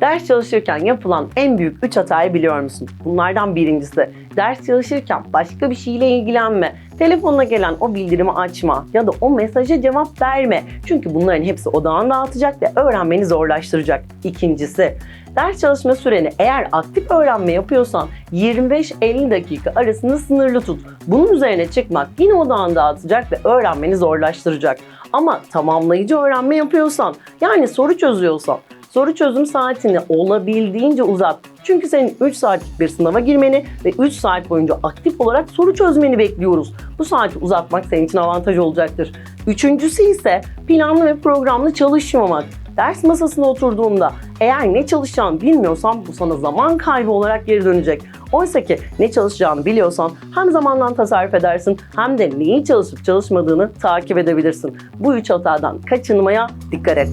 Ders çalışırken yapılan en büyük 3 hatayı biliyor musun? Bunlardan birincisi ders çalışırken başka bir şeyle ilgilenme. Telefonuna gelen o bildirimi açma ya da o mesaja cevap verme. Çünkü bunların hepsi odağını dağıtacak ve öğrenmeni zorlaştıracak. İkincisi ders çalışma süreni eğer aktif öğrenme yapıyorsan 25-50 dakika arasında sınırlı tut. Bunun üzerine çıkmak yine odağını dağıtacak ve öğrenmeni zorlaştıracak. Ama tamamlayıcı öğrenme yapıyorsan yani soru çözüyorsan soru çözüm saatini olabildiğince uzat. Çünkü senin 3 saatlik bir sınava girmeni ve 3 saat boyunca aktif olarak soru çözmeni bekliyoruz. Bu saati uzatmak senin için avantaj olacaktır. Üçüncüsü ise planlı ve programlı çalışmamak. Ders masasına oturduğunda eğer ne çalışacağını bilmiyorsan bu sana zaman kaybı olarak geri dönecek. Oysa ki ne çalışacağını biliyorsan hem zamandan tasarruf edersin hem de neyi çalışıp çalışmadığını takip edebilirsin. Bu üç hatadan kaçınmaya dikkat et.